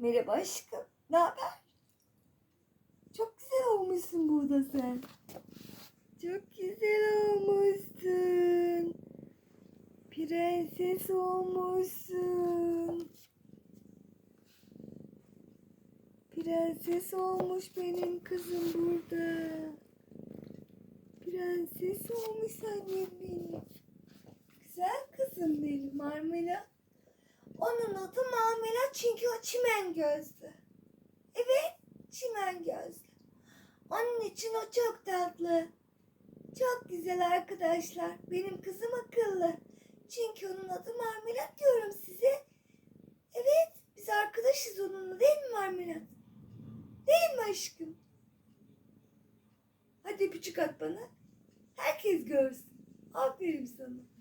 Merhaba aşkım. Ne haber? Çok güzel olmuşsun burada sen. Çok güzel olmuşsun. Prenses olmuşsun. Prenses olmuş benim kızım burada. Prenses olmuş annem benim. Güzel kızım benim Marmela. Onun adı Marmela çünkü o çimen gözlü. Evet çimen gözlü. Onun için o çok tatlı. Çok güzel arkadaşlar. Benim kızım akıllı. Çünkü onun adı Marmelat diyorum size. Evet biz arkadaşız onunla değil mi Marmelat? Değil mi aşkım? Hadi küçük at bana. Herkes görsün. Aferin sana.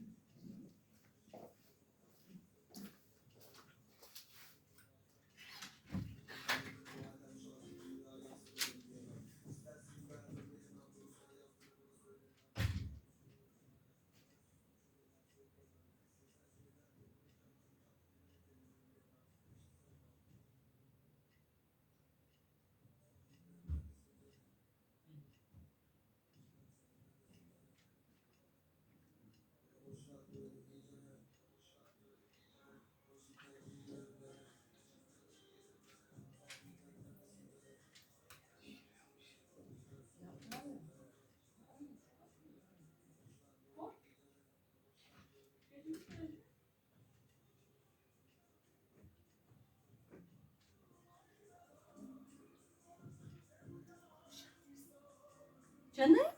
Canım?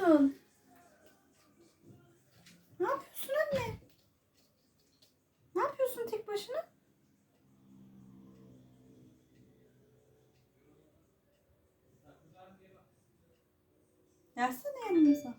Yapıyorsun? Ne yapıyorsun anne? Ne yapıyorsun tek başına? Gelsene yanımıza.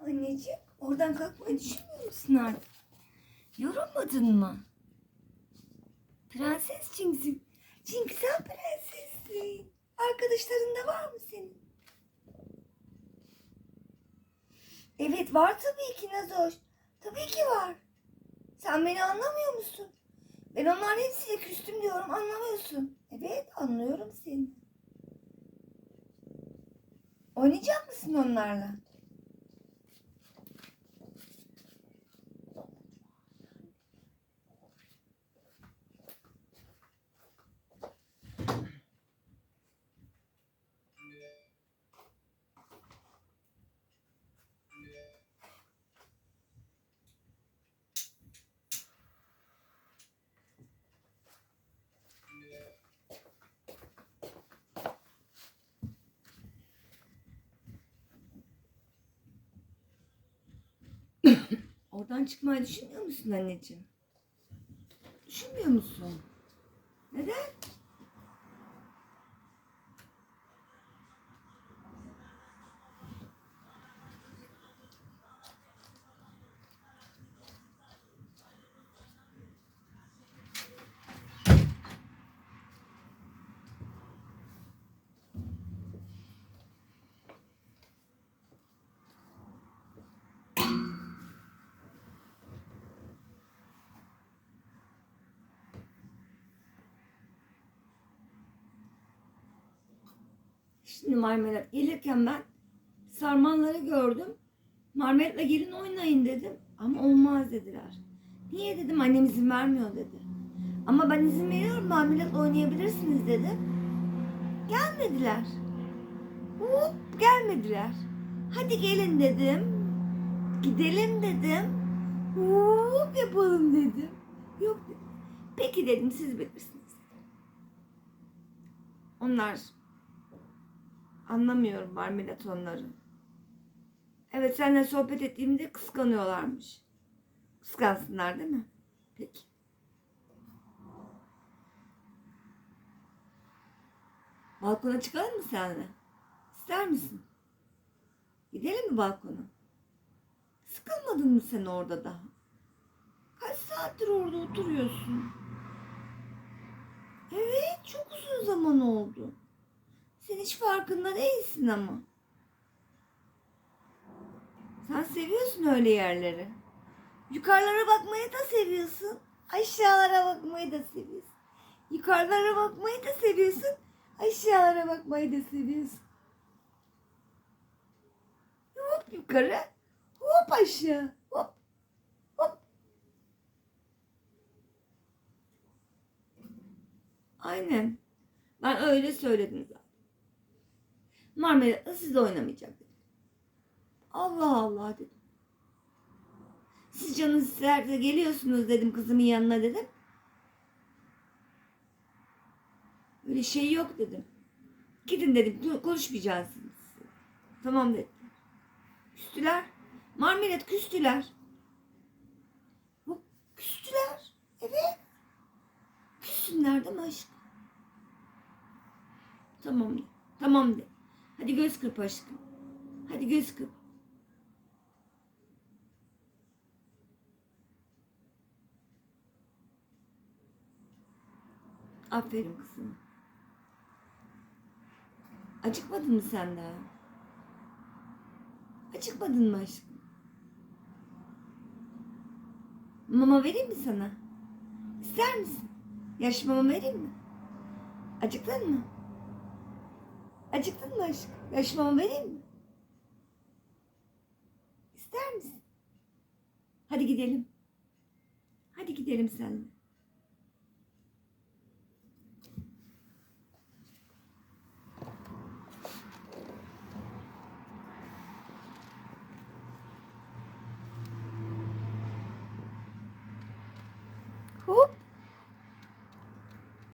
Anneciğim oradan kalkmayı düşünmüyor musun artık? Yorulmadın mı? Prenses çünkü. Çünkü sen prensessin. Arkadaşların da var mı senin? Evet var tabii ki Nazoş. Tabii ki var. Sen beni anlamıyor musun? Ben onların hepsiyle küstüm diyorum anlamıyorsun. Evet anlıyorum seni. Oynayacak mısın onlarla? Oradan çıkmayı düşünmüyor musun anneciğim? Düşünmüyor musun? Neden? Şimdi marmelat gelirken ben sarmanları gördüm. Marmelatla gelin oynayın dedim. Ama olmaz dediler. Niye dedim annem izin vermiyor dedi. Ama ben izin veriyorum marmelat oynayabilirsiniz dedim. Gelmediler. Hop gelmediler. Hadi gelin dedim. Gidelim dedim. Hop yapalım dedim. Yok dedim. Peki dedim siz bilirsiniz. Onlar anlamıyorum marmelat onları. Evet seninle sohbet ettiğimde kıskanıyorlarmış. Kıskansınlar değil mi? Peki. Balkona çıkalım mı seninle? İster misin? Gidelim mi balkona? Sıkılmadın mı sen orada daha? Kaç saattir orada oturuyorsun? Evet, çok uzun zaman oldu. Sen hiç farkında değilsin ama. Sen seviyorsun öyle yerleri. Yukarılara bakmayı da seviyorsun. Aşağılara bakmayı da seviyorsun. Yukarılara bakmayı da seviyorsun. Aşağılara bakmayı da seviyorsun. Hop yukarı. Hop aşağı. Hop. Hop. Aynen. Ben öyle söyledim zaten. Marmelat'la siz de oynamayacak dedim. Allah Allah dedim. Siz canınız isterse geliyorsunuz dedim kızımın yanına dedim. Öyle şey yok dedim. Gidin dedim konuşmayacaksınız. Tamam dedim. Küstüler. Marmelat küstüler. Bu küstüler. Evet. Küssünler değil mi aşkım? Tamam. Tamam de. Hadi göz kırp aşkım. Hadi göz kırp. Aferin kızım. Acıkmadın mı sen daha? Acıkmadın mı aşkım? Mama vereyim mi sana? İster misin? Yaş mama vereyim mi? Acıktın mı? Acıktın mı aşkım? Yaş mama vereyim mi? İster misin? Hadi gidelim. Hadi gidelim seninle.